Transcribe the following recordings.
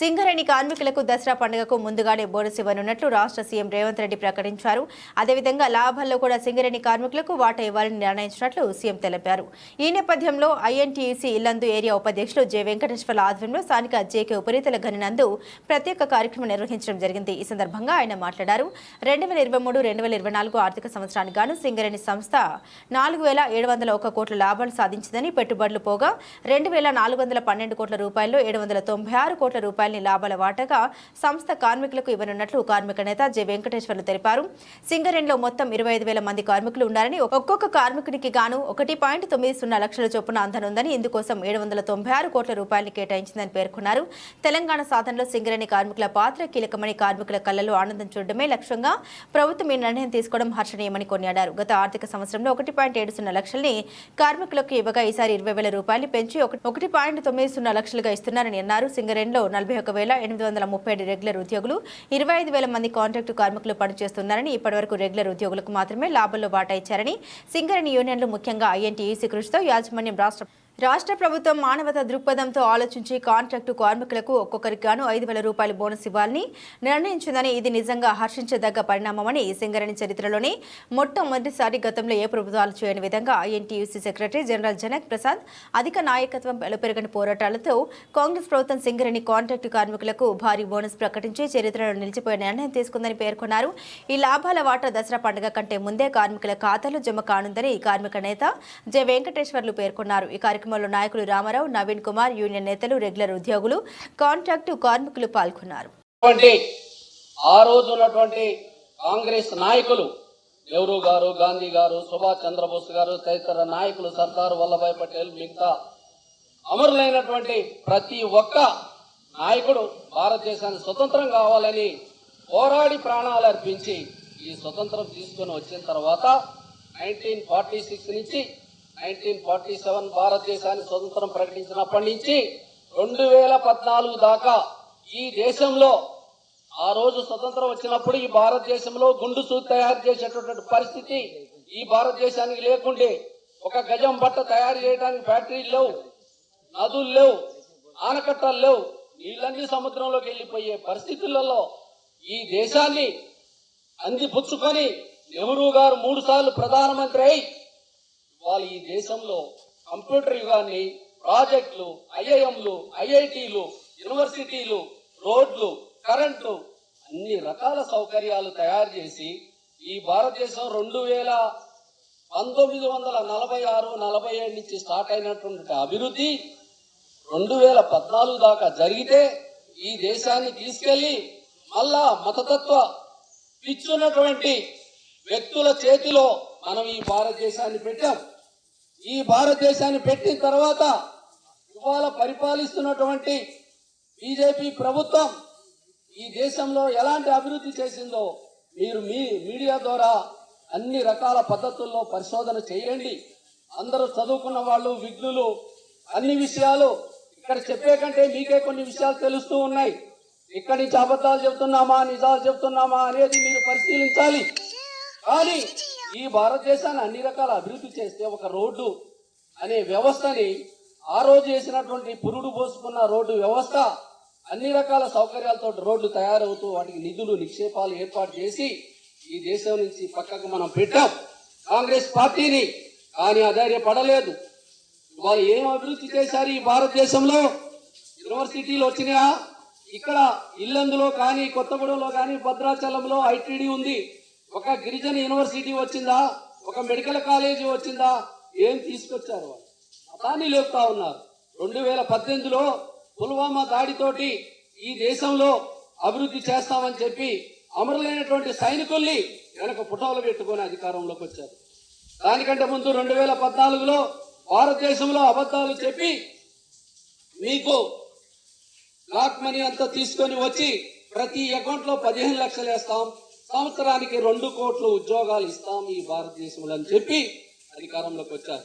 సింగరేణి కార్మికులకు దసరా పండుగకు ముందుగానే బోనస్ ఇవ్వనున్నట్లు రాష్ట్ర సీఎం రేవంత్ రెడ్డి ప్రకటించారు. అదేవిధంగా లాభాల్లో కూడా సింగరేణి కార్మికులకు వాటా ఇవ్వాలని నిర్ణయించినట్లు సీఎం తెలిపారు. ఈ నేపథ్యంలో ఐఎన్టీఈసీ ఇల్లందు ఏరియా ఉపాధ్యక్షులు జె వెంకటేశ్వర్ల ఆధ్వర్యంలో స్థానిక జేకే ఉపరితల గనినందు ప్రత్యేక కార్యక్రమం నిర్వహించడం జరిగింది. ఈ సందర్భంగా ఆయన మాట్లాడారు. రెండు వేల ఇరవై మూడు రెండు వేల ఇరవై నాలుగు ఆర్థిక సంవత్సరానికి గాను సింగరేణి సంస్థ నాలుగు వేల ఏడు వందల ఒక కోట్ల లాభాలు సాధించిందని పెట్టుబడులు పోగా రెండు వేల నాలుగు వందల పన్నెండు కోట్ల రూపాయల్లో ఏడు వందల తొంభై ఆరు కోట్ల రూపాయలు రూపాయలని లాభాల వాటాగా సంస్థ కార్మికులకు ఇవ్వనున్నట్లు కార్మిక నేత జె వెంకటేశ్వర్లు తెలిపారు. సింగరేణిలో మొత్తం ఇరవై ఐదు వేల మంది కార్మికులు ఉన్నారని ఒక్కొక్క కార్మికునికి గాను ఒకటి పాయింట్ తొమ్మిది సున్నా లక్షల చొప్పున అందనుందని ఇందుకోసం ఏడు వందల తొంభై ఆరు కోట్ల రూపాయలని కేటాయించిందని పేర్కొన్నారు. తెలంగాణ సాధనలో సింగరేణి కార్మికుల పాత్ర కీలకమని కార్మికుల కళ్ళలో ఆనందం చూడడమే లక్ష్యంగా ప్రభుత్వం ఈ నిర్ణయం తీసుకోవడం హర్షణీయమని కొనియాడారు. గత ఆర్థిక సంవత్సరంలో ఒకటి పాయింట్ ఏడు సున్నా లక్షల్ని కార్మికులకు ఇవ్వగా ఈసారి ఇరవై వేల రూపాయలు పెంచి ఒకటి ఒకటి పాయింట్ తొమ్మిది సున్నా లక్షలుగా ఇస్తున్నారని అన్నారు. సింగరేణిలో నలభై ఒక వేల ఎనిమిది వందల ముప్పై ఏడు రెగ్యులర్ ఉద్యోగులు ఇరవై ఐదు వేల మంది కాంట్రాక్టు కార్మికులు పనిచేస్తున్నారని ఇప్పటివరకు రెగ్యులర్ ఉద్యోగులకు మాత్రమే లాభంలో వాటా ఇచ్చారని సింగరేణి యూనియన్లు ముఖ్యంగా ఐఎన్టీఈసీ కృషితో యాజమాన్యం రాష్ట్ర రాష్ట్ర ప్రభుత్వం మానవత దృక్పథంతో ఆలోచించి కాంట్రాక్టు కార్మికులకు ఒక్కొక్కరికిగాను ఐదు వేల రూపాయల బోనస్ ఇవ్వాలని నిర్ణయించిందని ఇది నిజంగా హర్షించదగ్గ పరిణామమని సింగరేణి చరిత్రలోనే మొట్టమొదటిసారి గతంలో ఏ ప్రభుత్వాలు చేయని విధంగా INTUC secretary general Janak Prasad అధిక నాయకత్వం బలపెరగని పోరాటాలతో కాంగ్రెస్ ప్రభుత్వం సింగరేణి కాంట్రాక్టు కార్మికులకు భారీ బోనస్ ప్రకటించి చరిత్రలో నిలిచిపోయే నిర్ణయం తీసుకుందని పేర్కొన్నారు. ఈ లాభాల వాటా దసరా పండుగ కంటే ముందే కార్మికుల ఖాతాలో జమ కానుందని కార్మిక నేత జె వెంకటేశ్వర్లు పేర్కొన్నారు. ఈ కార్యక్రమంలో నాయకులు రామారావు నవీన్ కుమార్ యూనియన్ నేతలు రెగ్యులర్ ఉద్యోగులు కాంట్రాక్టు కార్మికులు పాల్గొన్నారు. ఆ రోజు ఉన్నటువంటి కాంగ్రెస్ నాయకులు నెహ్రూ గారు గాంధీ గారు సుభాష్ చంద్రబోస్ గారు తదితర నాయకులు సర్దార్ వల్లభాయ్ పటేల్ మిగతా అమరులైనటువంటి ప్రతి ఒక్క నాయకుడు భారతదేశానికి స్వతంత్రం కావాలని పోరాడి ప్రాణాలు అర్పించి ఈ స్వతంత్రం తీసుకొని వచ్చిన తర్వాత నైన్టీన్ ఫార్టీ సిక్స్ నుంచి నైన్టీన్ ఫార్టీ సెవెన్ భారతదేశాన్ని స్వతంత్రం ప్రకటించినప్పటి నుంచి రెండు వేల పద్నాలుగు దాకా ఈ దేశంలో ఆ రోజు స్వతంత్రం వచ్చినప్పుడు ఈ భారతదేశంలో గుండు సూది తయారు చేసేటటువంటి పరిస్థితి ఈ భారతదేశానికి లేకుండే. ఒక గజం బట్ట తయారు చేయడానికి ఫ్యాక్టరీలు లేవు నదులు లేవు ఆనకట్టలు లేవు నీళ్ళన్నీ సముద్రంలోకి వెళ్ళిపోయే పరిస్థితులలో ఈ దేశాన్ని అందిపుచ్చుకొని నెహ్రూ గారు మూడు సార్లు ప్రధానమంత్రి అయి వాళ్ళు ఈ దేశంలో కంప్యూటర్ యుగాన్ని ప్రాజెక్టులు ఐఐఎంలు ఐఐటీలు యూనివర్సిటీలు రోడ్లు కరెంటు అన్ని రకాల సౌకర్యాలు తయారు చేసి ఈ భారతదేశం రెండు వేల పంతొమ్మిది వందల నలభై ఆరు నలభై ఏడు నుంచి స్టార్ట్ అయినటువంటి అభివృద్ధి రెండు వేల పద్నాలుగు దాకా జరిగితే ఈ దేశాన్ని తీసుకెళ్ళి మళ్ళా మతతత్వ పిచ్చున్నటువంటి వ్యక్తుల చేతిలో మనం ఈ భారతదేశాన్ని పెట్టాం. ఈ భారతదేశాన్ని పెట్టిన తర్వాత ఇవాళ పరిపాలిస్తున్నటువంటి బీజేపీ ప్రభుత్వం ఈ దేశంలో ఎలాంటి అభివృద్ధి చేసిందో మీరు మీ మీడియా ద్వారా అన్ని రకాల పద్ధతుల్లో పరిశోధన చేయండి. అందరూ చదువుకున్న వాళ్ళు విఘ్నులు అన్ని విషయాలు ఇక్కడ చెప్పే కంటే మీకే కొన్ని విషయాలు తెలుస్తూ ఉన్నాయి. ఇక్కడి నుంచి అబద్ధాలు చెబుతున్నామా నిజాలు చెబుతున్నామా అనేది మీరు పరిశీలించాలి. కానీ ఈ భారతదేశాన్ని అన్ని రకాల అభివృద్ధి చేస్తే ఒక రోడ్డు అనే వ్యవస్థని ఆ రోజు చేసినటువంటి పురుడు పోసుకున్న రోడ్డు వ్యవస్థ అన్ని రకాల సౌకర్యాలతో రోడ్లు తయారవుతూ వాటికి నిధులు నిక్షేపాలు ఏర్పాటు చేసి ఈ దేశం నుంచి పక్కకు మనం పెట్టాం. కాంగ్రెస్ పార్టీని కానీ అధైర్యపడలేదు. వాళ్ళు ఏం అభివృద్ధి చేశారు ఈ భారతదేశంలో? యూనివర్సిటీలు వచ్చినాయా? ఇక్కడ ఇల్లందులో కానీ కొత్తగూడెంలో కానీ భద్రాచలంలో ఐటీడీ ఉంది. ఒక గిరిజన యూనివర్సిటీ వచ్చిందా? ఒక మెడికల్ కాలేజీ వచ్చిందా? ఏం తీసుకొచ్చారు వాళ్ళు? మతాన్ని లేపుతా ఉన్నారు. రెండు వేల పద్దెనిమిదిలో పుల్వామా దాడితోటి ఈ దేశంలో అభివృద్ధి చేస్తామని చెప్పి అమరులైనటువంటి సైనికుల్ని వెనక పుటవలు పెట్టుకొని అధికారంలోకి వచ్చారు. దానికంటే ముందు రెండు వేల పద్నాలుగులో భారతదేశంలో అబద్ధాలు చెప్పి మీకు లాక్ మనీ అంతా తీసుకొని వచ్చి ప్రతి అకౌంట్లో పదిహేను లక్షలు వేస్తాం. సంవత్సరానికి రెండు కోట్ల ఉద్యోగాలు ఇస్తాం ఈ భారతదేశంలో అని చెప్పి అధికారంలోకి వచ్చారు.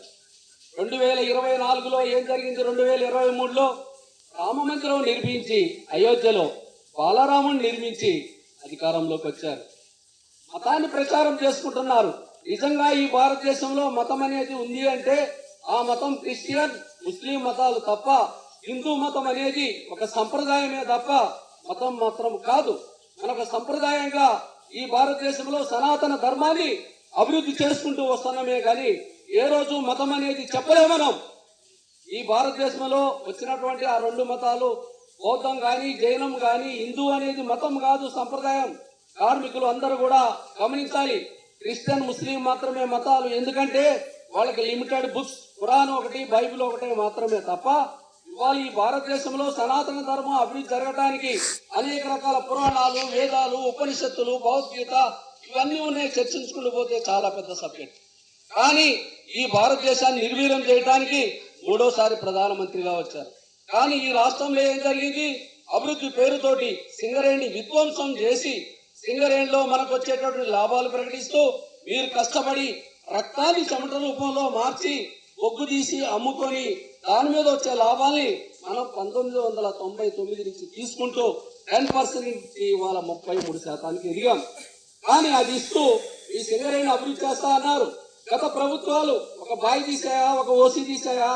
రెండు వేల ఇరవై నాలుగులో ఏం జరిగింది? రెండు వేల ఇరవై మూడులో రామ మందిరం నిర్మించి అయోధ్యలో బాలరాముని నిర్మించి అధికారంలోకి వచ్చారు. మతాన్ని ప్రచారం చేసుకుంటున్నారు. నిజంగా ఈ భారతదేశంలో మతం అనేది ఉంది అంటే ఆ మతం క్రిస్టియన్ ముస్లిం మతాలు తప్ప హిందూ మతం అనేది ఒక సంప్రదాయమే తప్ప మతం మాత్రం కాదు. మనకు సంప్రదాయంగా ఈ భారతదేశంలో సనాతన ధర్మాన్ని అభివృద్ధి చేసుకుంటూ వస్తున్నామే కానీ ఏ రోజు మతం అనేది చెప్పలేము మనం. ఈ భారతదేశంలో వచ్చినటువంటి ఆ రెండు మతాలు బౌద్ధం కానీ జైనం కానీ హిందూ అనేది మతం కాదు సంప్రదాయం. కార్మికులు అందరూ కూడా గమనించాలి. క్రిస్టియన్ ముస్లిం మాత్రమే మతాలు. ఎందుకంటే వాళ్ళకి లిమిటెడ్ బుక్స్ ఖురాన్ ఒకటి బైబిల్ ఒకటి మాత్రమే తప్ప ఇవాళ ఈ భారతదేశంలో సనాతన ధర్మం అభివృద్ధి జరగడానికి అనేక రకాల పురాణాలు వేదాలు ఉపనిషత్తులు భగవద్గీత ఇవన్నీ ఉన్నాయి చర్చించుకుంటూ పోతే చాలా పెద్ద సబ్జెక్ట్. కానీ ఈ భారతదేశాన్ని నిర్వీర్యం చేయడానికి మూడోసారి ప్రధానమంత్రిగా వచ్చారు. కానీ ఈ రాష్ట్రంలో ఏం జరిగింది? అభివృద్ధి పేరుతోటి సింగరేణి విధ్వంసం చేసి సింగరేణిలో మనకు వచ్చేటటువంటి లాభాలు ప్రకటిస్తూ మీరు కష్టపడి రక్తాన్ని చెమట రూపంలో మార్చి బొగ్గు తీసి అమ్ముకొని దాని మీద వచ్చే లాభాల్ని మనం పంతొమ్మిది వందల తొంభై తొమ్మిది నుంచి తీసుకుంటూ టెన్ పర్సెంట్ ఇవాళ ముప్పై మూడు శాతానికి ఎదిగాం. కానీ అది ఇస్తూ ఈ సింగరేణి అభివృద్ధి చేస్తా అన్నారు. గత ప్రభుత్వాలు ఒక బాయి తీసాయా ఒక ఓసీ తీసాయా